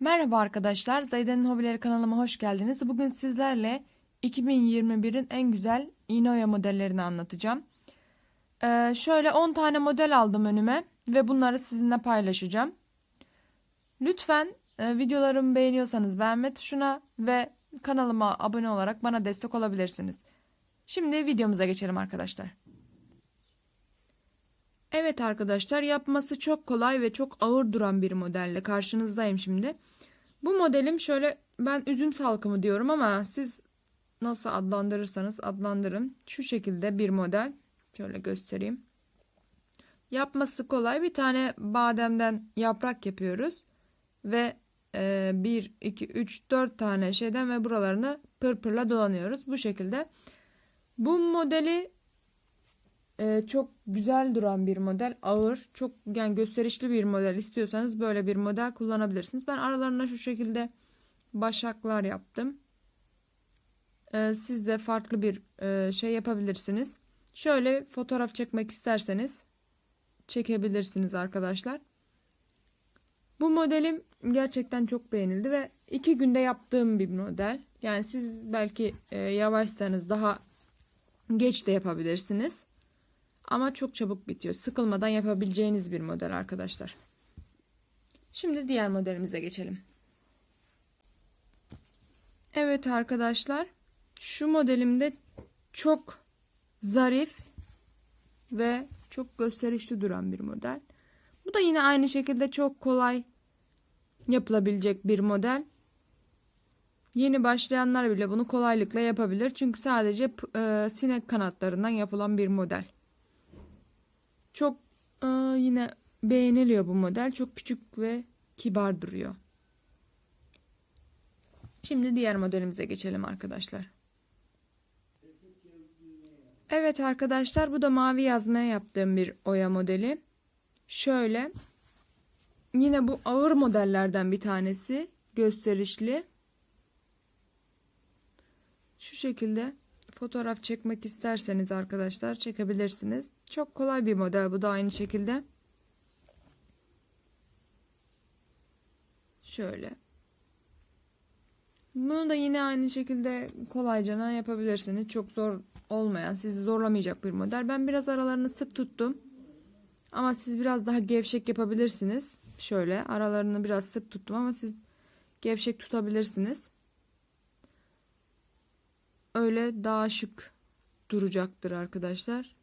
Merhaba arkadaşlar, Zayden'in Hobileri kanalıma hoş geldiniz. Bugün sizlerle 2021'in en güzel iğne oya modellerini anlatacağım. Ee, şöyle 10 tane model aldım önüme ve bunları sizinle paylaşacağım. Lütfen e, videolarımı beğeniyorsanız beğenme tuşuna ve kanalıma abone olarak bana destek olabilirsiniz. Şimdi videomuza geçelim arkadaşlar. Evet arkadaşlar yapması çok kolay ve çok ağır duran bir modelle karşınızdayım şimdi. Bu modelim şöyle ben üzüm salkımı diyorum ama siz nasıl adlandırırsanız adlandırın. Şu şekilde bir model. Şöyle göstereyim. Yapması kolay. Bir tane bademden yaprak yapıyoruz. Ve 1, 2, 3, 4 tane şeyden ve buralarını pırpırla dolanıyoruz. Bu şekilde. Bu modeli ee, çok güzel duran bir model. Ağır, çok yani gösterişli bir model istiyorsanız böyle bir model kullanabilirsiniz. Ben aralarına şu şekilde başaklar yaptım. Ee, siz de farklı bir e, şey yapabilirsiniz. Şöyle fotoğraf çekmek isterseniz çekebilirsiniz arkadaşlar. Bu modelim gerçekten çok beğenildi ve iki günde yaptığım bir model. Yani siz belki e, yavaşsanız daha geç de yapabilirsiniz. Ama çok çabuk bitiyor. Sıkılmadan yapabileceğiniz bir model arkadaşlar. Şimdi diğer modelimize geçelim. Evet arkadaşlar. Şu modelimde çok zarif ve çok gösterişli duran bir model. Bu da yine aynı şekilde çok kolay yapılabilecek bir model. Yeni başlayanlar bile bunu kolaylıkla yapabilir. Çünkü sadece e, sinek kanatlarından yapılan bir model. Çok e, yine beğeniliyor bu model. Çok küçük ve kibar duruyor. Şimdi diğer modelimize geçelim arkadaşlar. Evet arkadaşlar bu da mavi yazmaya yaptığım bir oya modeli. Şöyle yine bu ağır modellerden bir tanesi gösterişli. Şu şekilde fotoğraf çekmek isterseniz arkadaşlar çekebilirsiniz. Çok kolay bir model bu da aynı şekilde. Şöyle. Bunu da yine aynı şekilde kolayca yapabilirsiniz. Çok zor olmayan, sizi zorlamayacak bir model. Ben biraz aralarını sık tuttum. Ama siz biraz daha gevşek yapabilirsiniz. Şöyle aralarını biraz sık tuttum ama siz gevşek tutabilirsiniz. Öyle daha şık duracaktır arkadaşlar.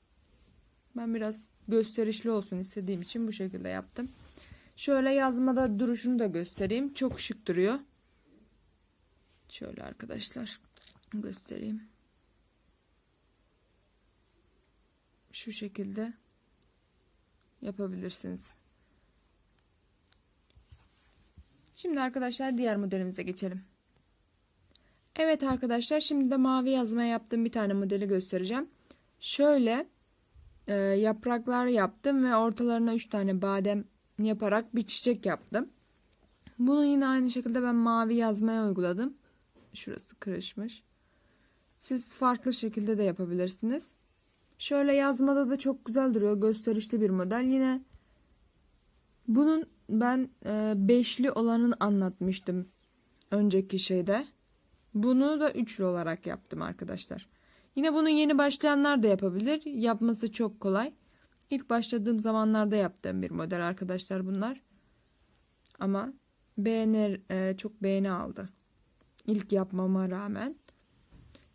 Ben biraz gösterişli olsun istediğim için bu şekilde yaptım. Şöyle yazmada duruşunu da göstereyim. Çok şık duruyor. Şöyle arkadaşlar göstereyim. Şu şekilde yapabilirsiniz. Şimdi arkadaşlar diğer modelimize geçelim. Evet arkadaşlar şimdi de mavi yazma yaptığım bir tane modeli göstereceğim. Şöyle e, yapraklar yaptım ve ortalarına 3 tane badem yaparak bir çiçek yaptım. Bunu yine aynı şekilde ben mavi yazmaya uyguladım. Şurası kırışmış. Siz farklı şekilde de yapabilirsiniz. Şöyle yazmada da çok güzel duruyor. Gösterişli bir model. Yine bunun ben e, beşli olanını anlatmıştım önceki şeyde. Bunu da üçlü olarak yaptım arkadaşlar. Yine bunu yeni başlayanlar da yapabilir. Yapması çok kolay. İlk başladığım zamanlarda yaptığım bir model arkadaşlar bunlar. Ama beğenir, e, çok beğeni aldı. İlk yapmama rağmen.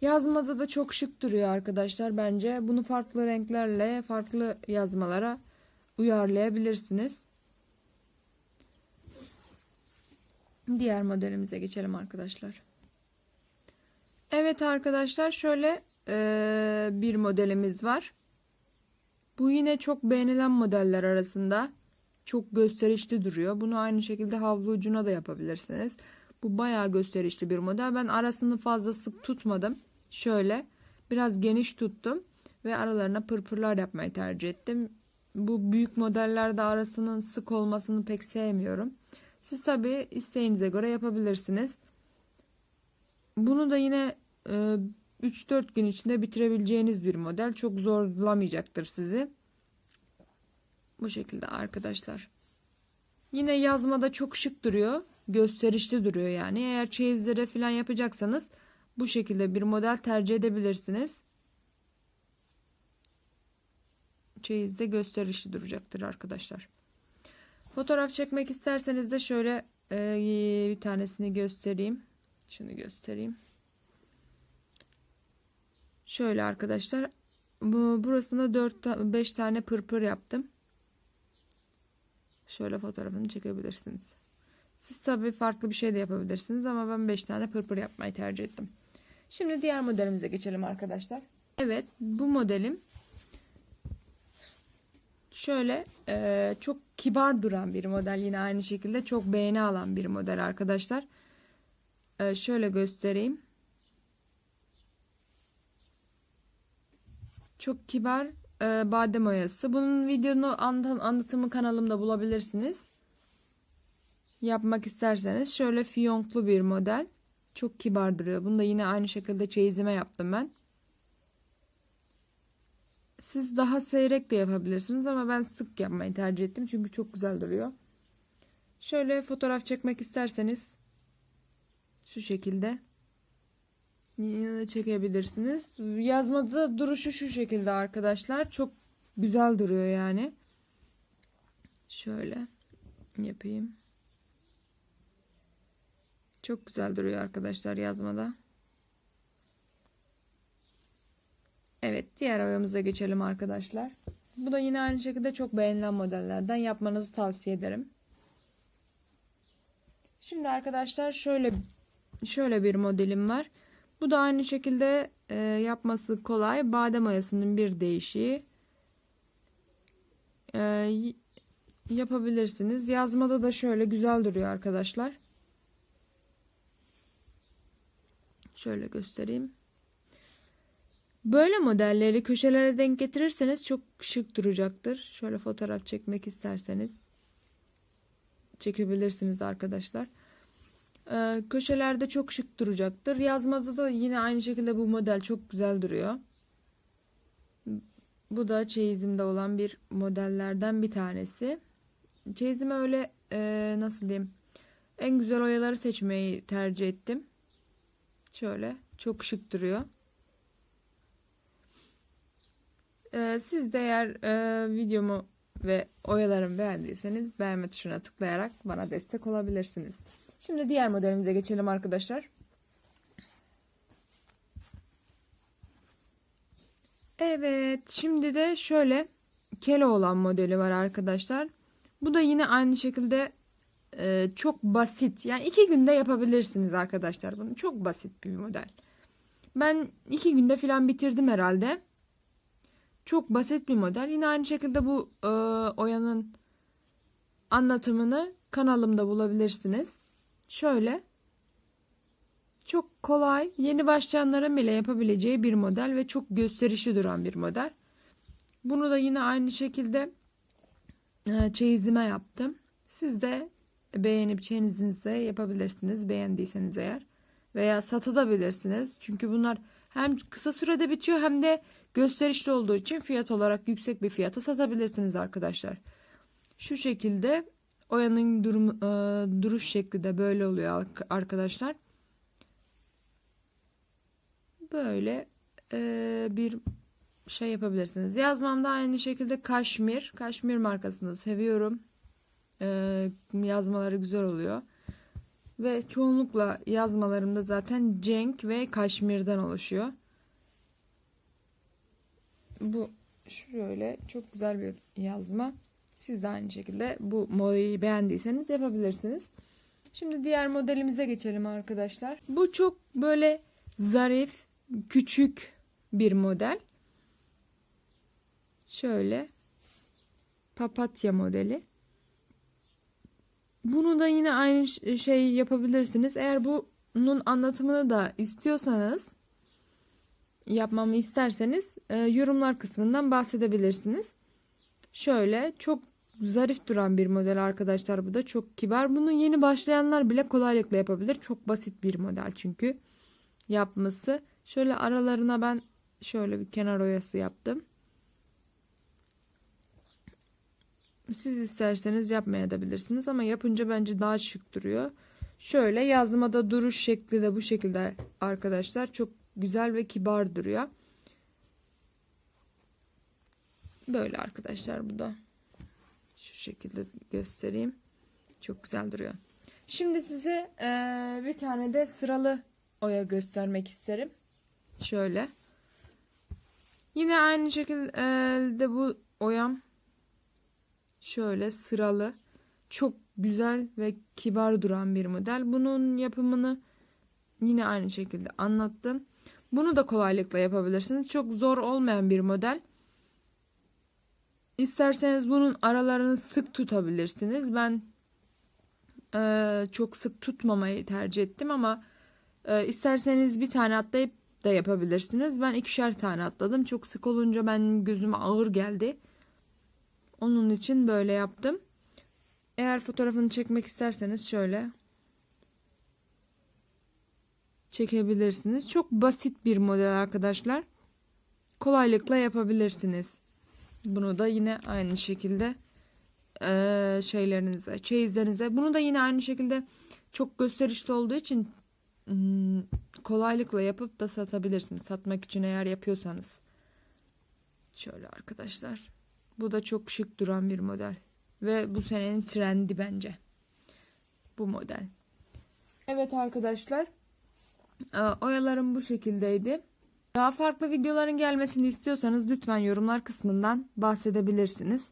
Yazmada da çok şık duruyor arkadaşlar bence. Bunu farklı renklerle farklı yazmalara uyarlayabilirsiniz. Diğer modelimize geçelim arkadaşlar. Evet arkadaşlar şöyle e, bir modelimiz var. Bu yine çok beğenilen modeller arasında. Çok gösterişli duruyor. Bunu aynı şekilde havlu ucuna da yapabilirsiniz. Bu bayağı gösterişli bir model. Ben arasını fazla sık tutmadım. Şöyle biraz geniş tuttum ve aralarına pırpırlar yapmayı tercih ettim. Bu büyük modellerde arasının sık olmasını pek sevmiyorum. Siz tabi isteğinize göre yapabilirsiniz. Bunu da yine 3-4 e, gün içinde bitirebileceğiniz bir model. Çok zorlamayacaktır sizi. Bu şekilde arkadaşlar. Yine yazmada çok şık duruyor. gösterişli duruyor yani. Eğer çeyizlere falan yapacaksanız bu şekilde bir model tercih edebilirsiniz. Çeyizde gösterişli duracaktır arkadaşlar. Fotoğraf çekmek isterseniz de şöyle e, bir tanesini göstereyim. Şunu göstereyim. Şöyle arkadaşlar. Bu, burasında 4 5 tane pırpır yaptım. Şöyle fotoğrafını çekebilirsiniz. Siz tabii farklı bir şey de yapabilirsiniz ama ben 5 tane pırpır yapmayı tercih ettim. Şimdi diğer modelimize geçelim arkadaşlar. Evet bu modelim şöyle e, çok kibar duran bir model yine aynı şekilde çok beğeni alan bir model arkadaşlar. E, şöyle göstereyim. Çok kibar e, badem oyası. Bunun videonu anlatımı kanalımda bulabilirsiniz. Yapmak isterseniz şöyle fiyonklu bir model. Çok kibar duruyor. Bunu da yine aynı şekilde çeyizime yaptım ben. Siz daha seyrek de yapabilirsiniz ama ben sık yapmayı tercih ettim. Çünkü çok güzel duruyor. Şöyle fotoğraf çekmek isterseniz şu şekilde çekebilirsiniz. Yazmada duruşu şu şekilde arkadaşlar. Çok güzel duruyor yani. Şöyle yapayım. Çok güzel duruyor arkadaşlar yazmada. Evet diğer oyamıza geçelim arkadaşlar. Bu da yine aynı şekilde çok beğenilen modellerden yapmanızı tavsiye ederim. Şimdi arkadaşlar şöyle şöyle bir modelim var. Bu da aynı şekilde e, yapması kolay. Badem oyasının bir değişiği. E, yapabilirsiniz. Yazmada da şöyle güzel duruyor arkadaşlar. Şöyle göstereyim. Böyle modelleri köşelere denk getirirseniz çok şık duracaktır. Şöyle fotoğraf çekmek isterseniz çekebilirsiniz arkadaşlar. Ee, köşelerde çok şık duracaktır. Yazmada da yine aynı şekilde bu model çok güzel duruyor. Bu da çeyizimde olan bir modellerden bir tanesi. Çeyizime öyle e, nasıl diyeyim en güzel oyaları seçmeyi tercih ettim. Şöyle çok şık duruyor. Ee, siz de eğer e, videomu ve oyalarımı beğendiyseniz beğenme tuşuna tıklayarak bana destek olabilirsiniz. Şimdi diğer modelimize geçelim arkadaşlar. Evet şimdi de şöyle kele olan modeli var arkadaşlar. Bu da yine aynı şekilde e, çok basit. Yani iki günde yapabilirsiniz arkadaşlar bunu. Çok basit bir model. Ben iki günde falan bitirdim herhalde. Çok basit bir model. Yine aynı şekilde bu e, oyanın anlatımını kanalımda bulabilirsiniz. Şöyle çok kolay yeni başlayanların bile yapabileceği bir model ve çok gösterişli duran bir model. Bunu da yine aynı şekilde e, çeyizime yaptım. Siz de beğenip çeyizinize yapabilirsiniz beğendiyseniz eğer veya satabilirsiniz. Çünkü bunlar hem kısa sürede bitiyor hem de gösterişli olduğu için fiyat olarak yüksek bir fiyata satabilirsiniz arkadaşlar. Şu şekilde oyanın durum, e, duruş şekli de böyle oluyor arkadaşlar. Böyle e, bir şey yapabilirsiniz. Yazmamda aynı şekilde kaşmir. Kaşmir markasını seviyorum. E, yazmaları güzel oluyor. Ve çoğunlukla yazmalarımda zaten cenk ve kaşmirden oluşuyor. Bu şöyle çok güzel bir yazma. Siz de aynı şekilde bu modeli beğendiyseniz yapabilirsiniz. Şimdi diğer modelimize geçelim arkadaşlar. Bu çok böyle zarif, küçük bir model. Şöyle papatya modeli. Bunu da yine aynı şey yapabilirsiniz. Eğer bunun anlatımını da istiyorsanız yapmamı isterseniz e, yorumlar kısmından bahsedebilirsiniz. Şöyle çok zarif duran bir model arkadaşlar bu da çok kibar. Bunu yeni başlayanlar bile kolaylıkla yapabilir. Çok basit bir model çünkü yapması. Şöyle aralarına ben şöyle bir kenar oyası yaptım. Siz isterseniz yapmaya da bilirsiniz ama yapınca bence daha şık duruyor. Şöyle yazmada duruş şekli de bu şekilde arkadaşlar. Çok güzel ve kibar duruyor. Böyle arkadaşlar bu da. Şekilde göstereyim. Çok güzel duruyor. Şimdi size eee, bir tane de sıralı oya göstermek isterim. Şöyle. Yine aynı şekilde bu oyam şöyle sıralı. Çok güzel ve kibar duran bir model. Bunun yapımını yine aynı şekilde anlattım. Bunu da kolaylıkla yapabilirsiniz. Çok zor olmayan bir model. İsterseniz bunun aralarını sık tutabilirsiniz. Ben eee, çok sık tutmamayı tercih ettim ama eee, isterseniz bir tane atlayıp da yapabilirsiniz. Ben ikişer tane atladım. Çok sık olunca ben gözüme ağır geldi. Onun için böyle yaptım. Eğer fotoğrafını çekmek isterseniz şöyle çekebilirsiniz. Çok basit bir model arkadaşlar. Kolaylıkla yapabilirsiniz. Bunu da yine aynı şekilde eee, şeylerinize, çeyizlerinize. Bunu da yine aynı şekilde çok gösterişli olduğu için hmm, kolaylıkla yapıp da satabilirsiniz. Satmak için eğer yapıyorsanız. Şöyle arkadaşlar. Bu da çok şık duran bir model. Ve bu senenin trendi bence. Bu model. Evet arkadaşlar. Ee, Oyalarım bu şekildeydi. Daha farklı videoların gelmesini istiyorsanız lütfen yorumlar kısmından bahsedebilirsiniz.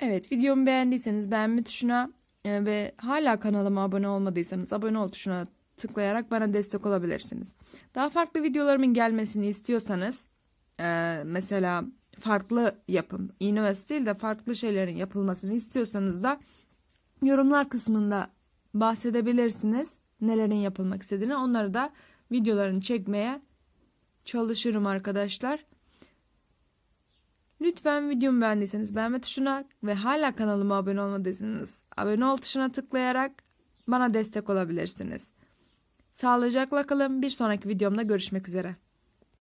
Evet videomu beğendiyseniz beğenme tuşuna e, ve hala kanalıma abone olmadıysanız abone ol tuşuna tıklayarak bana destek olabilirsiniz. Daha farklı videolarımın gelmesini istiyorsanız e, mesela farklı yapım, iğne değil de farklı şeylerin yapılmasını istiyorsanız da yorumlar kısmında bahsedebilirsiniz. Nelerin yapılmak istediğini onları da videolarını çekmeye çalışırım arkadaşlar. Lütfen videomu beğendiyseniz beğenme tuşuna ve hala kanalıma abone olmadıysanız abone ol tuşuna tıklayarak bana destek olabilirsiniz. Sağlıcakla kalın. Bir sonraki videomda görüşmek üzere.